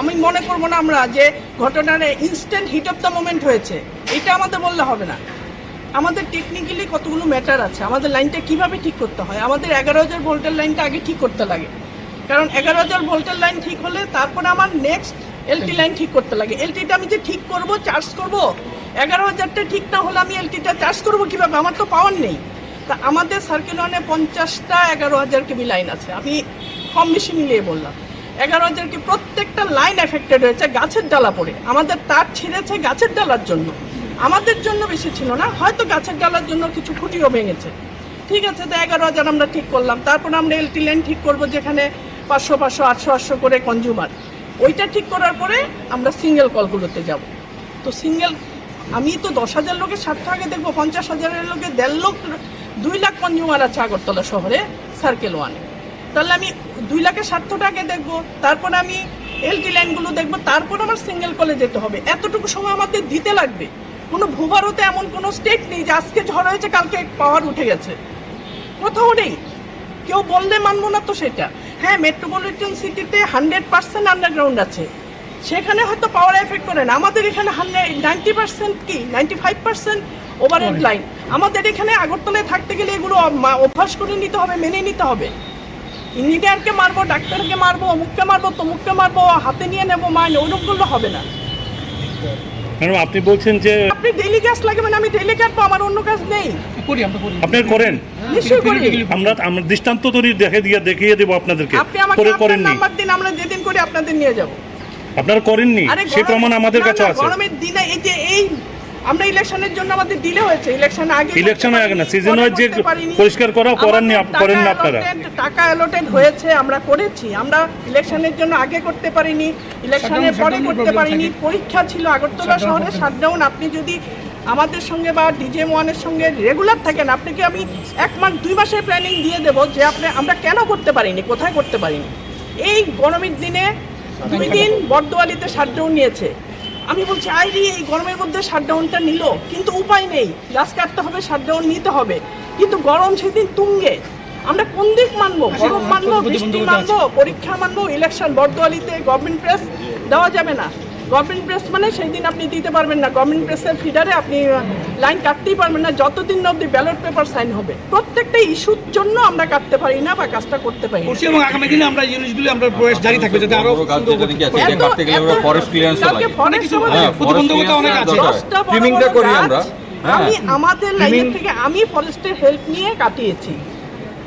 মনে করব না আমরা যে ঘটনার instant hit of the moment হয়েছে। এটা আমাদের বললে হবে না। আমাদের টেকনিক্যালি কতগুলো ম্যাটার আছে? আমাদের লাইনটা কীভাবে ঠিক করতে হয়? আমাদের এগারো হাজার ভোল্টের লাইনটা আগে ঠিক করতে লাগে। কারণ এগারো হাজার ভোল্টের লাইন ঠিক হলে তারপরে আমার নেক্সট এলটি লাইন ঠিক করতে লাগে। এলটিটা আমি যে ঠিক করব চার্জ করব, এগারো হাজারটা ঠিক না হলে আমি এলটিটা চার্জ করব কীভাবে? আমার তো পাওয়ার নেই। তা আমাদের সার্কেল ওয়ানে পঞ্চাশটা এগারো হাজার কেবি লাইন আছে। আমি কম বেশি মিলিয়ে বললাম। এগারো হাজার কি প্রত্যেকটা লাইন এফেক্টেড হয়েছে গাছের ডালা পড়ে। আমাদের তার ছিঁড়েছে গাছের ডালার জন্য। আমাদের জন্য বেশি ছিল না, হয়তো গাছের ডালার জন্য কিছু খুঁটিও ভেঙেছে। ঠিক আছে, তো এগারো হাজার আমরা ঠিক করলাম। তারপর আমরা এলটি লাইন ঠিক করব যেখানে পাঁচশো পাঁচশো, আটশো আটশো করে কনজিউমার ওইটা ঠিক করার পরে আমরা সিঙ্গেল কলগুলোতে যাব। তো সিঙ্গেল আমি তো দশ হাজার লোকের স্বার্থ আগে দেখব, পঞ্চাশ হাজারের লোকে দেড় লোক দুই লাখ কনজিউমার আছে আগরতলা শহরে সার্কেল ওয়ানে তাহলে আমি দুই লাখের স্বার্থটা আগে দেখব তারপর আমি এলটি লাইনগুলো দেখব তারপর আমার সিঙ্গেল কলে যেতে হবে। এতটুকু সময় আমাদের দিতে লাগবে। কোনো ভূভারতে এমন কোনো স্টেট নেই যে আজকে ঝড় হয়েছে কালকে পাওয়ার উঠে গেছে। কোথাও নেই। কেউ বললে মানবো না তো সেটা। হ্যাঁ মেট্রোপলিটন সিটিতে হান্ড্রেড পার্সেন্ট আন্ডারগ্রাউন্ড আছে। সেখানে হয়তো পাওয়ার এফেক্ট করে না। আমাদের এখানে হান্ড্রেড নাইনটি পার্সেন্ট কি? Ninety five percent overhead line আমাদের এখানে আগরতলায় থাকতে গেলে এগুলো অভ্যাস করে নিতে হবে মেনে নিতে হবে। ইঞ্জিনিয়ারকে মারবো ডাক্তারকে মারবো অমুককে মারবো তমুককে মারবো হাতে নিয়ে নেব মাইন ওইরকম করলে হবে না। ম্যাডাম আপনি বলছেন যে আপনি ডেইলি গ্যাস লাগবেন আমি ডেইলি কাটবো আমার অন্য কাজ নেই। করি আমরা করি? আপনি করেন। নিশ্চয়ই করি। আমরা আমরা দৃষ্টান্ত তৈরি দেখে দিয়ে দেখিয়ে দেবো আপনাদেরকে। আপনি আমাকে করে আপনার নাম্বার দিন আমরা যেদিন করে আপনাদের নিয়ে যাব। আপনারা করেননি। সেই প্রমাণ আমাদের কাছে আছে। গরমের দিনে এই যে এই আমরা ইলেকশনের জন্য আমাদের দিলে হয়েছে। ইলেকশন আগে ইলেকশন আগে না, পরে wise যে পরিষ্কার করা করাননি করেন না টাকা আপনারা। টাকা অ্যালোটেড হয়েছে আমরা করেছি। আমরা ইলেকশনের জন্য আগে করতে পারিনি ইলেকশনের পরে করতে পারিনি পরীক্ষা ছিল আগরতলা শহরে। শাটডাউন আপনি যদি আমাদের সঙ্গে বা ডিজে ওয়ানের সঙ্গে রেগুলার থাকেন আপনাকে আমি এক মাস দুই মাসের প্ল্যানিং দিয়ে দেবো যে আপনি আমরা কেন করতে পারিনি কোথায় করতে পারিনি? এই গরমের দিনে দুই দিন বর্দোয়ালিতে শাটডাউন নিয়েছে। আমি বলছি আইডি এই গরমের মধ্যে শাটডাউনটা নিল। কিন্তু উপায় নেই। গাছ কাটতে হবে শাটডাউন নিতে হবে। কিন্তু গরম সেদিন তুঙ্গে। আমরা কোন দিক মানবো? গরম মানবো বৃষ্টি মানবো পরীক্ষা মানবো ইলেকশন বর্দোয়ালিতে গভর্নমেন্ট প্রেস দেওয়া যাবে না। গভর্নমেন্ট প্রেস মানে সেই দিন আপনি দিতে পারবেন না। গভর্নমেন্ট প্রেসের ফিডারে আপনি লাইন কাটতেই পারবেন না। যতদিন না অব্দি ব্যালট পেপার সাইন হবে। প্রত্যেকটা ইস্যুর জন্য আমরা কাটতে পারি না বা কাজটা করতে পারি এবং আগামী দিনে আমরা জিনিসগুলো আমরা প্রয়াস জারি থাকবে যাতে আরও কাটতে গেলে আমরা ফরেস্ট ক্লিয়ারেন্স হ্যাঁ প্রতিবন্ধকতা অনেক আছে। ট্রিমিংটা করি আমরা। হ্যাঁ। আমি আমাদের লাইন থেকে আমি ফরেস্টের হেল্প নিয়ে কাটিয়েছি।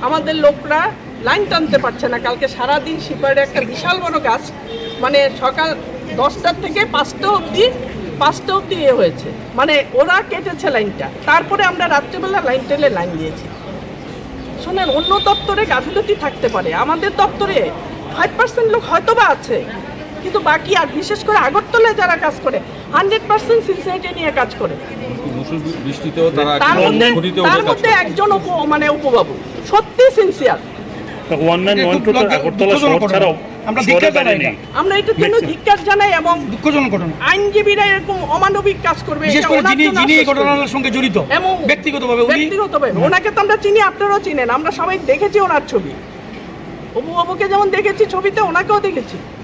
আমাদের লোকরা লাইন টানতে পারছে না। কালকে সারাদিন শিপারে একটা বিশাল বড় গাছ মানে সকাল দশটার থেকে পাঁচটা অবধি পাঁচটা অবধি এ হয়েছে। মানে ওরা কেটেছে লাইনটা। তারপরে আমরা রাত্রেবেলা লাইন টেলে লাইন দিয়েছি। শোনেন অন্য দপ্তরে গাফিলতি থাকতে পারে। আমাদের দপ্তরে ফাইভ পার্সেন্ট লোক হয়তো বা আছে। কিন্তু বাকি আর বিশেষ করে আগরতলায় যারা কাজ করে হান্ড্রেড পার্সেন্ট সিনসিয়ারিটি নিয়ে কাজ করে। তারা মধ্যে ওদের মধ্যে একজন উপ- মানে উপবাবু। সত্যি sincere one nine one two Agartala শহর ছাড়াও আমরা ধিক্কার জানাই না। আমরা এটার জন্য ধিক্কার জানাই এবং দুঃখজনক ঘটনা। আইনজীবীরা এরকম অমানবিক কাজ করবে বিশেষ এটা করে ওনার যিনি জন্য যিনি এই আফসোস। করি। ঘটনার সঙ্গে জড়িত এবং ব্যক্তিগতভাবে উনি ব্যক্তিগতভাবে ওনাকে তো আমরা চিনি আপনারাও চিনেন আমরা সবাই দেখেছি ওনার ছবি। অপু অবুকে যেমন দেখেছি ছবিতে ওনাকেও দেখেছি।